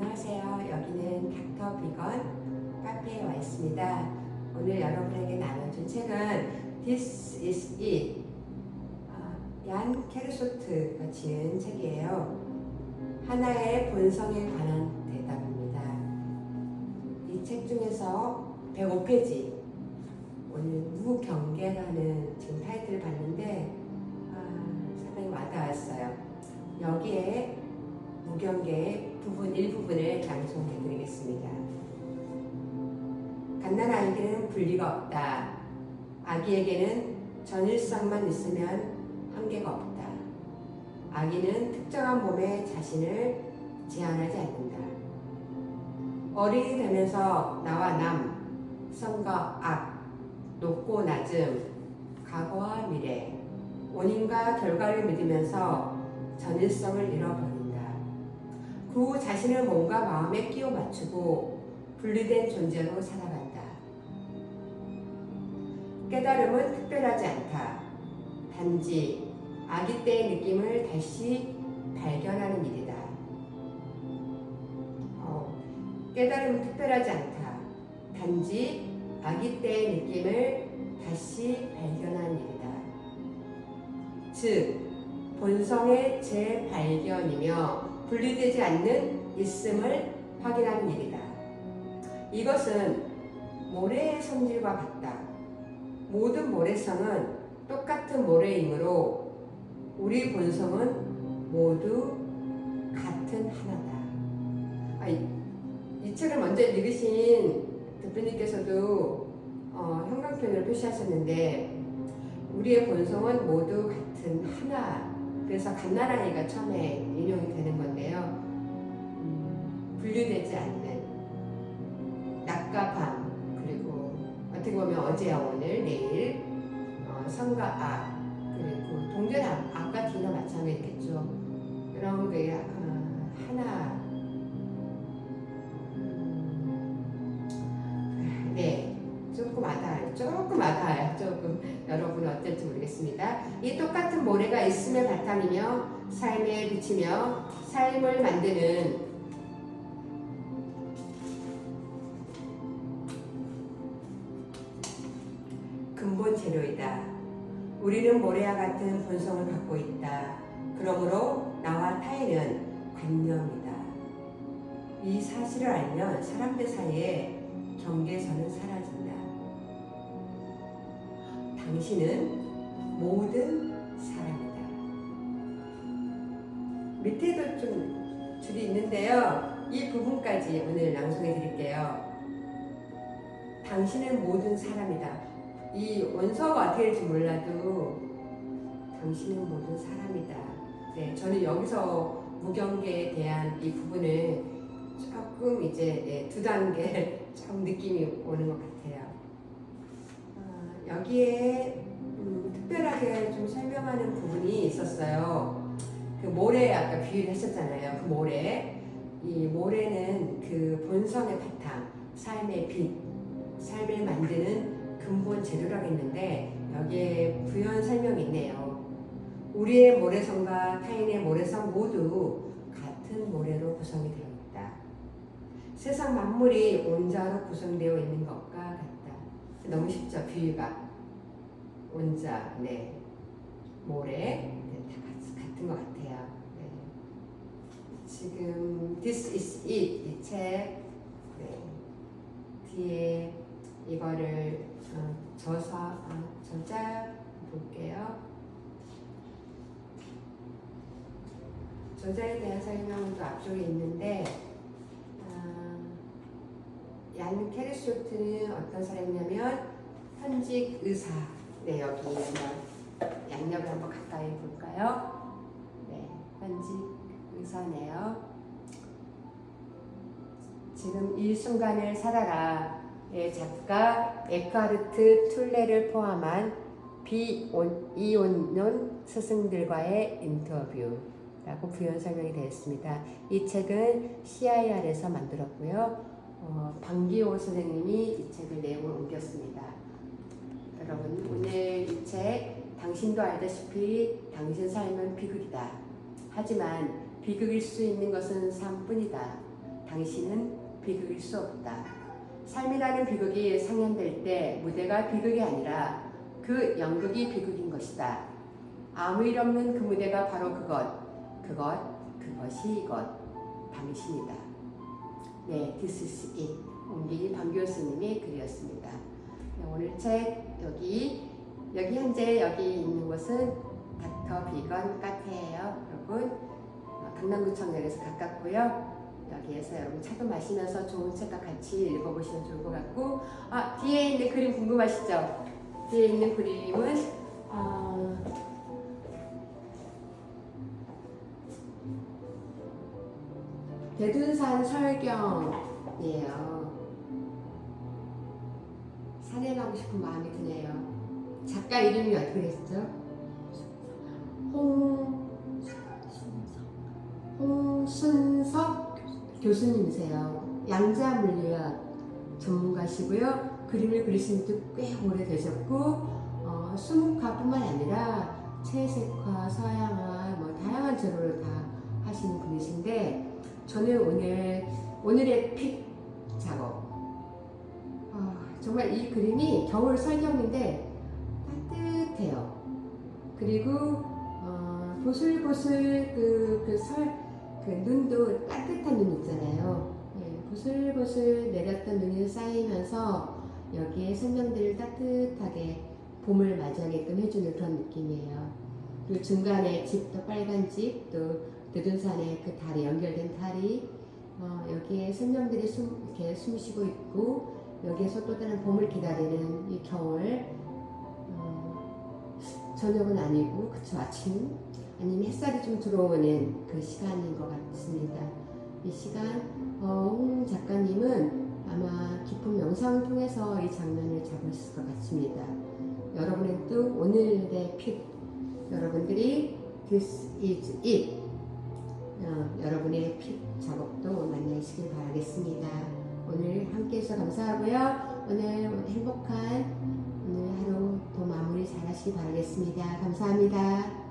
안녕하세요. 여기는 닥터 비건 카페에 와 있습니다. 오늘 여러분에게 나눠줄 책은 This is It. 아, 얀 케르소트가 지은 책이에요. 하나의 본성에 관한 대답입니다. 이 책 중에서 105페이지 오늘 무경계라는 지금 타이틀을 봤는데 아, 상당히 와닿았어요. 여기에 무경계의 부분 일부분을 낭송해 드리겠습니다. 갓난 아이에게는 분리가 없다. 아기에게는 전일성만 있으면 한계가 없다. 아기는 특정한 몸에 자신을 제한하지 않는다. 어린이 되면서 나와 남, 성과 악, 높고 낮음, 과거와 미래, 원인과 결과를 믿으면서 전일성을 잃어버린다. 그후 자신을 몸과 마음에 끼워 맞추고 분리된 존재로 살아간다. 깨달음은 특별하지 않다. 단지 아기 때의 느낌을 다시 발견하는 일이다. 어, 깨달음은 특별하지 않다. 단지 아기 때의 느낌을 다시 발견하는 일이다. 즉, 본성의 재발견이며 분리되지 않는 있음을 확인하는 일이다. 이것은 모래의 성질과 같다. 모든 모래성은 똑같은 모래이므로 우리 본성은 모두 같은 하나다. 아, 이, 이 책을 먼저 읽으신 대표님께서도 어, 형광펜으로 표시하셨는데 우리의 본성은 모두 같은 하나. 그래서 갓난아이가 처음에 인용이 되는 건데요. 음, 분류되지 않는 낮과 밤 그리고 어떻게 보면 어제와 오늘 내일 어, 성과 악 그리고 동전 악, 악과 뒤나 마찬가지겠죠. 이런 게 어, 하나 음, 네 조금 아다요 조금 조금 여러분은 어떨지 모르겠습니다. 이 똑같은 모래가 있음의 바탕이며 삶에 비치며 삶을 만드는 근본 재료이다. 우리는 모래와 같은 본성을 갖고 있다. 그러므로 나와 타인은 관념이다. 이 사실을 알면 사람들 사이에 경계선은 사라진다. 당신은 모든 사람이다. 밑에도 좀 줄이 있는데요. 이 부분까지 오늘 낭송해 드릴게요. 당신은 모든 사람이다. 이 원서가 어떻게 될지 몰라도 당신은 모든 사람이다. 네, 저는 여기서 무경계에 대한 이 부분을 조금 이제 네, 두 단계 좀 느낌이 오는 것 같아요. 어, 여기에 음, 특별하게 좀 설명하는 부분이 있었어요. 그 모래 아까 비유를 했었잖아요. 그 모래. 이 모래는 그 본성의 바탕, 삶의 빛, 삶을 만드는 근본 재료라고 했는데 여기에 부연 설명이 있네요. 우리의 모래성과 타인의 모래성 모두 같은 모래로 구성이 되어 있다. 세상 만물이 온자로 구성되어 있는 것과 같다. 너무 쉽죠? 비유가. 온자, 네. 모래, 네, 다 같- 같은 것 같아요. 네. 지금 This is it 이 책 네. 뒤에 이거를 어, 저서 아, 저자 볼게요. 저자에 대한 설명은 또 앞쪽에 있는데 아, 얀 캐리쇼트는 어떤 사람이냐면 현직 의사. 네 여기 한번 양력을 한번 가까이 볼까요? 네 현직 의사네요. 지금 이 순간을 살아라. 의 작가 에카르트 툴레를 포함한 비이온론 스승들과의 인터뷰 라고 부연 설명이 되어 있습니다. 이 책은 CIR에서 만들었고요. 어, 방기호 선생님이 이 책을 내용을 옮겼습니다. 여러분 오늘 이 책 당신도 알다시피 당신 삶은 비극이다. 하지만 비극일 수 있는 것은 삶뿐이다. 당신은 비극일 수 없다. 삶이라는 비극이 상연될 때 무대가 비극이 아니라 그 연극이 비극인 것이다. 아무 일 없는 그 무대가 바로 그것, 그것, 그것이 이것, 당신이다. 네, This is it. 옹기 방 교수님의 글이었습니다. 네, 오늘 책 여기 여기 현재 여기 있는 곳은 닥터 비건 카페예요, 여러분. 어, 강남구청역에서 가깝고요. 여기에서 여러분 차도 마시면서 좋은 책과 같이 읽어보시면 좋을 것 같고, 아 뒤에 있는 그림 궁금하시죠? 뒤에 있는 그림은 어, 대둔산 설경이에요. 산에 가고 싶은 마음이 드네요. 작가 이름이 어떻게 됐죠? 홍 홍순석 교수님이세요. 양자 물리학 전문가시고요. 그림을 그리신 지도 꽤 오래 되셨고 어, 수묵화뿐만 아니라 채색화, 서양화, 뭐 다양한 재료를 다 하시는 분이신데 저는 오늘 오늘의 픽 작업 아, 정말 이 그림이 겨울 설경인데 따뜻해요. 그리고 어, 보슬보슬 그, 그 설, 그 눈도 따뜻한 눈 있잖아요. 예, 보슬보슬 내렸던 눈이 쌓이면서 여기에 생명들을 따뜻하게 봄을 맞이하게끔 해주는 그런 느낌이에요. 그리고 중간에 집도 빨간 집, 또 느둔산에 그 달이 연결된 달이 어, 여기에 생명들이 숨, 이렇게 숨 쉬고 있고 여기에서 또 다른 봄을 기다리는 이 겨울 어, 저녁은 아니고 그쵸 아침 아니면 햇살이 좀 들어오는 그 시간인 것 같습니다. 이 시간 어, 홍 작가님은 아마 깊은 명상을 통해서 이 장면을 잡으실 것 같습니다. 여러분은 또 오늘의 픽 여러분들이 This is it 어, 여러분의 픽 작업도 만나시길 바라겠습니다. 오늘 함께해서 감사하고요. 오늘 행복한 오늘 하루 잘 하시기 바라겠습니다. 감사합니다.